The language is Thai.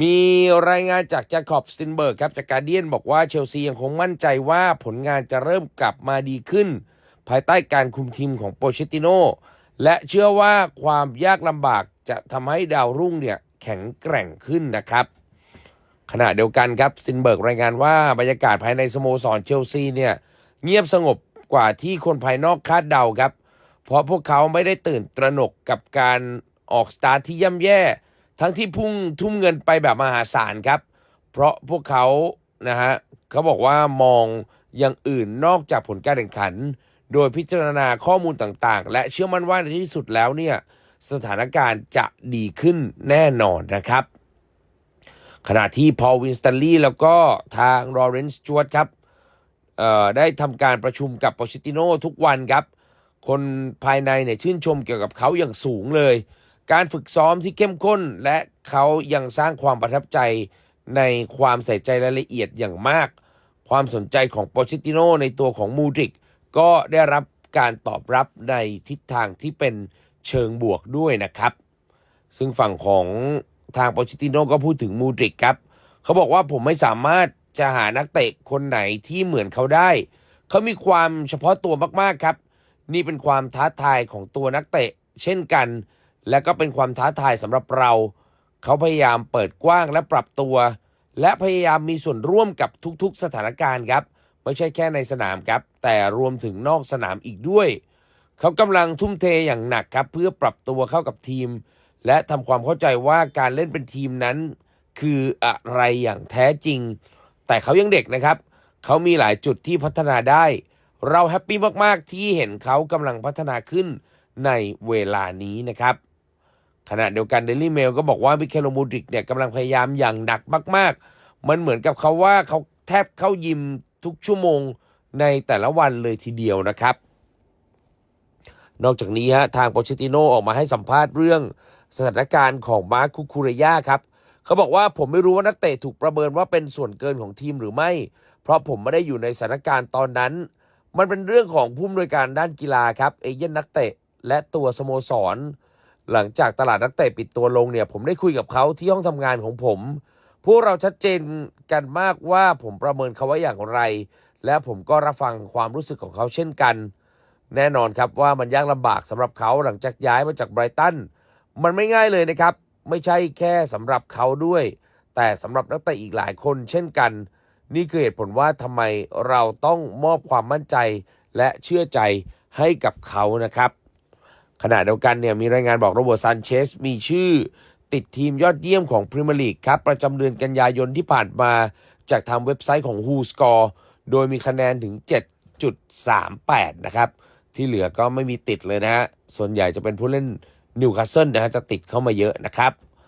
มีรายงานจากแจคอบสตินเบิร์กครับจากการเดียนบอกว่าเชลซียังคงมั่นใจว่าผลงานจะเริ่มกลับมาดีขึ้น ภายใต้การคุมทีมของโปเชตติโนและเชื่อว่าความยากลำบากจะทำให้ดาวรุ่งเนี่ยแข็งแกร่งขึ้นนะครับ ขณะเดียวกันครับสตินเบิร์กรายงานว่าบรรยากาศภายในสโมสรเชลซีเนี่ยเงียบสงบกว่าที่คนภายนอกคาดเดาครับ เพราะพวกเขาไม่ได้ตื่นตระหนกกับการออกสตาร์ทที่ย่ำแย่ ทั้งที่พุ่งทุ่มเงินไปแบบมหาศาลครับ เพราะพวกเขานะฮะเขาบอกว่ามองอย่างอื่นนอกจากผลการแข่งขัน โดยพิจารณาข้อมูลต่างๆ และเชื่อมั่นว่าในที่สุดแล้วเนี่ยสถานการณ์จะดีขึ้นแน่นอนนะครับ ขณะที่พอลวินสตันลีย์แล้วก็ทางลอเรนซ์จวดครับได้ทำการประชุมกับโปชิติโนทุกวันครับ คนภายในเนี่ยชื่นชมเกี่ยวกับเขาอย่างสูงเลย การฝึกซ้อมที่เข้มข้น และเขายังสร้างความประทับใจในความใส่ใจรายละเอียดอย่างมาก ความสนใจของโปชิติโนในตัวของมูดริกก็ได้รับการตอบรับในทิศทางที่เป็นเชิงบวกด้วยนะครับ ซึ่งฝั่งของทางโปชิติโนก็พูดถึงมูดริกครับ เขาบอกว่าผมไม่สามารถจะหานักเตะคนไหนที่เหมือนเขาได้ เขามีความเฉพาะตัวมากๆครับ นี่เป็นความท้าทายของตัวนักเตะ เช่นกัน และก็เป็นความท้าทายสำหรับเรา เขาพยายามเปิดกว้างและปรับตัว และพยายามมีส่วนร่วมกับทุกๆ สถานการณ์ครับ ไม่ใช่แค่ในสนามครับ แต่รวมถึงนอกสนามอีกด้วย เขากำลังทุ่มเทอย่างหนักครับ เพื่อปรับตัวเข้ากับทีม และทำความเข้าใจว่าการเล่นเป็นทีมนั้น คืออะไรอย่างแท้จริง แต่เขายังเด็กนะครับ เขามีหลายจุดที่พัฒนาได้ เราแฮปปี้มากๆที่เห็นเขากำลังพัฒนาขึ้นในเวลานี้นะครับ ขณะเดียวกันเดลี่เมลก็บอกว่ามิเคโลมูดริกเนี่ยกำลังพยายามอย่างหนักมาก ๆ มันเหมือนกับเขาว่าเขาแทบเข้ายิมทุกชั่วโมงในแต่ละวันเลยทีเดียวนะครับ นอกจากนี้ฮะทางโปเชติโนออกมาให้สัมภาษณ์เรื่องสถานการณ์ของมาร์คคุคูเรยาครับเขาบอกว่าผมไม่รู้ว่านักเตะถูกประเมินว่าเป็นส่วนเกินของทีมหรือไม่ เพราะผมไม่ได้อยู่ในสถานการณ์ตอนนั้น มันเป็นเรื่องของผู้อำนวยการด้านกีฬาครับเอเย่นนักเตะ และตัวสโมสร หลังจากตลาดนักเตะปิดตัวลงเนี่ย ผมได้คุยกับเขาที่ห้องทำงานของผม พวกเราชัดเจนกันมากว่าผมประเมินเขาไว้อย่างไร และผมก็รับฟังความรู้สึกของเขาเช่นกัน แน่นอนครับว่ามันยากลำบากสำหรับเขาหลังจากย้ายมาจากไบรตันมันไม่ง่ายเลยนะครับ ไม่ใช่แค่สำหรับเขาด้วย แต่สำหรับนักเตะอีกหลายคนเช่นกัน นี่คือเหตุผลว่าทำไมเราต้องมอบความมั่นใจและเชื่อใจให้กับเขานะครับ ขณะเดียวกันเนี่ยมีรายงานบอกโรเบิร์ตซานเชสมีชื่อ ติดทีมยอดเยี่ยมของพรีเมียร์ลีกครับ ประจำเดือนกันยายนที่ผ่านมา จากทางเว็บไซต์ของ Who Score โดยมีคะแนนถึง 7.38 นะครับ ที่เหลือก็ไม่มีติดเลยนะฮะส่วนใหญ่จะเป็นผู้เล่นนิวคาสเซิลนะฮะจะติดเข้ามาเยอะนะครับ